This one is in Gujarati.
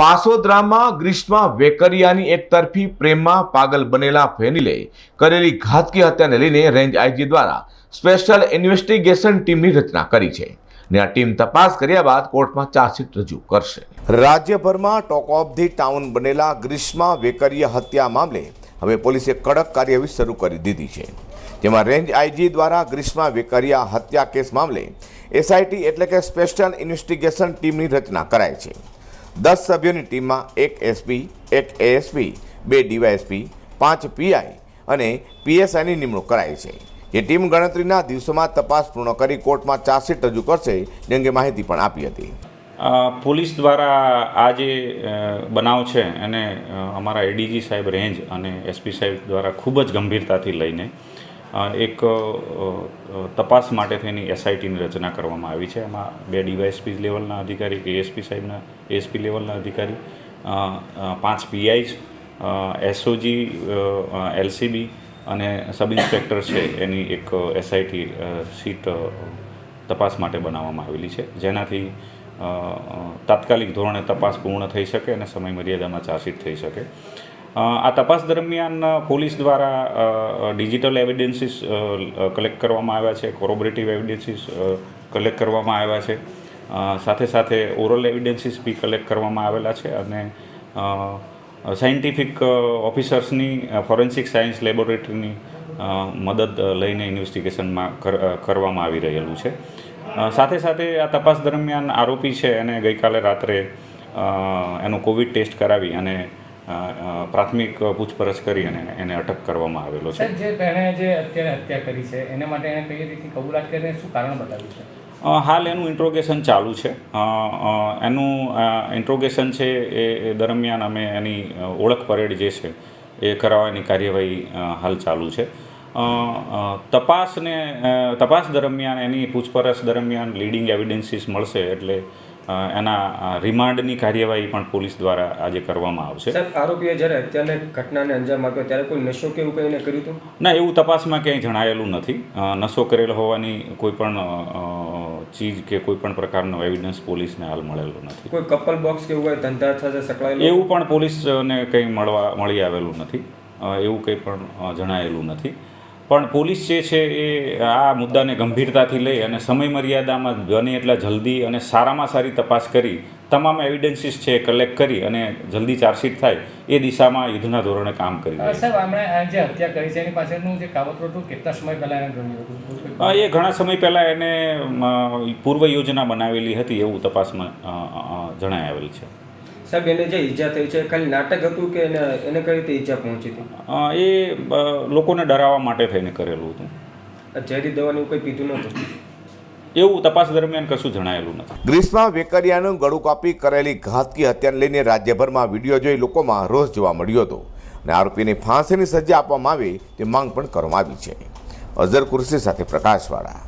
પાસોદરામાં ગ્રીષ્મા વેકરિયાની એકતરફી પ્રેમમાં પાગલ બનેલા ફેનિલે કરેલી ઘાતકી હત્યાને લઈને રેન્જ આઈજી દ્વારા સ્પેશિયલ ઇન્વેસ્ટિગેશન ટીમની રચના કરી છે ને આ ટીમ તપાસ કર્યા બાદ કોર્ટમાં ચાર્જશીટ રજૂ કરશે. રાજ્યભરમાં ટોક ઓફ ધી ટાઉન બનેલા ગ્રીષ્મા વેકરિયા હત્યા મામલે હવે પોલીસે કડક કાર્યવાહી શરૂ કરી દીધી છે. જેમાં રેન્જ આઈજી દ્વારા ગ્રીષ્મા વેકરિયા હત્યા કેસ મામલે એસઆઈટી એટલે કે સ્પેશિયલ ઇન્વેસ્ટિગેશન ટીમની રચના કરાઈ છે. દસ સભ્યોની ટીમમાં એક એસપી એક એએસપી બે ડીવાયએસપી પાંચ પીઆઈ અને પીએસઆઈની નિમણૂક કરાઈ છે. જે ટીમ ગણતરીના દિવસોમાં તપાસ પૂર્ણ કરી કોર્ટમાં ચાર્જશીટ રજૂ કરશે જે અંગે માહિતી પણ આપી હતી. પોલીસ દ્વારા આ જે બનાવ છે એને અમારા એડીજી સાહેબ રેન્જ અને એસપી સાહેબ દ્વારા ખૂબ જ ગંભીરતાથી લઈને એક તપાસ માટે થઈને એસઆઈટીની રચના કરવામાં આવી છે. એમાં બે ડીવાયએસપી લેવલના અધિકારી, એએસપી સાહેબના, એએસપી લેવલના અધિકારી પાંચ પીઆઈસ એસઓજી એલસીબી અને સબ ઇન્સ્પેક્ટર છે. એની એક એસઆઈટી સીટ તપાસ માટે બનાવવામાં આવેલી છે. જેનાથી તાત્કાલિક ધોરણે તપાસ પૂર્ણ થઈ શકે અને સમય મર્યાદામાં ચાર્જશીટ થઈ શકે. આ તપાસ દરમિયાન પોલીસ દ્વારા ડિજિટલ એવિડન્સીસ કલેક્ટ કરવામાં આવ્યા છે, કોરોબરેટિવ એવિડન્સીસ કલેક્ટ કરવામાં આવ્યા છે સાથે સાથે ઓરલ એવિડન્સીસ બી કલેક્ટ કરવામાં આવેલા છે અને સાયન્ટિફિક ઓફિસર્સની ફોરેન્સિક સાયન્સ લેબોરેટરીની મદદ લઈને ઇન્વેસ્ટિગેશનમાં કરવામાં આવી રહેલું છે. સાથે સાથે આ તપાસ દરમિયાન આરોપી છે, એને ગઈકાલે રાત્રે એનું કોવિડ ટેસ્ટ કરાવી અને પ્રાથમિક પૂછપરછ કરી અને એને અટક કરવામાં આવેલો છે. જે તેણે જે અત્યારે હત્યા કરી છે એને માટે એને કઈ રીતની કબૂલાત કરીને શું કારણ બતાવ્યું છે? હાલ એનું ઇન્ટ્રોગેશન ચાલુ છે. એનું ઇન્ટ્રોગેશન છે એ દરમિયાન અમે એની ઓળખ પરેડ જે છે એ કરાવવાની કાર્યવાહી હાલ ચાલુ છે. તપાસને તપાસ દરમિયાન એની પૂછપરછ દરમિયાન લીડિંગ એવિડન્સીસ મળશે એટલે એના રિમાન્ડની કાર્યવાહી પણ પોલીસ દ્વારા આજે કરવામાં આવશે. સર આરોપીએ જ્યારે હત્યાને ઘટનાને અંજામ આપ્યો ત્યારે કોઈ નશો કે એવું કંઈ કર્યું હતું? ના એવું તપાસમાં ક્યાંય જણાયેલું નથી. નશો કરેલો હોવાની કોઈ પણ ચીજ કે કોઈ પણ પ્રકારનો એવિડન્સ પોલીસને હાલ મળેલો નથી. કોઈ કપલ બોક્સ કે એવું કંઈ ધંધા સાથે સંકળાયેલું? એવું પણ પોલીસને કંઈ મળવા મળી આવેલું નથી. એવું કંઈ પણ જણાયેલું નથી. પણ પોલીસ જે છે એ આ મુદ્દાને ગંભીરતાથી લઈ અને સમય મર્યાદામાં બને એટલા જલ્દી અને સારામાં સારી તપાસ કરી તમામ એવિડન્સીસ છે કલેક્ટ કરી અને જલ્દી ચાર્જશીટ થાય એ દિશામાં યુદ્ધના ધોરણે કામ કરી સાહેબ આપણે આ જે હત્યા કરી છે એની પાછળનું જે કાવતરું હતું કેટલા સમય પહેલાં એને એ ઘણા સમય પહેલાં એને પૂર્વ યોજના બનાવેલી હતી એવું તપાસમાં અ, આવેલ છે. સાહેબ એને જે ઈજા થઈ છે ખાલી નાટક હતું કે એને એને કઈ રીતે ઈજા પહોંચી હતી? એ લોકોને ડરાવવા માટે થઈને કરેલું હતું. ઝેરી દવાનું કંઈ પીધું નહોતું? એવું તપાસ દરમિયાન કશું જણાયેલું નથી. ગ્રીસમાં વેકરિયાનું ગળું કાપી કરેલી ઘાતકી હત્યાને લઈને રાજ્યભરમાં વીડિયો જોઈ લોકોમાં રોષ જોવા મળ્યો હતો. અને આરોપીને ફાંસીની સજા આપવામાં આવે તે માંગ પણ કરવામાં આવી છે. અઝર કુર્સી સાથે પ્રકાશવાળા.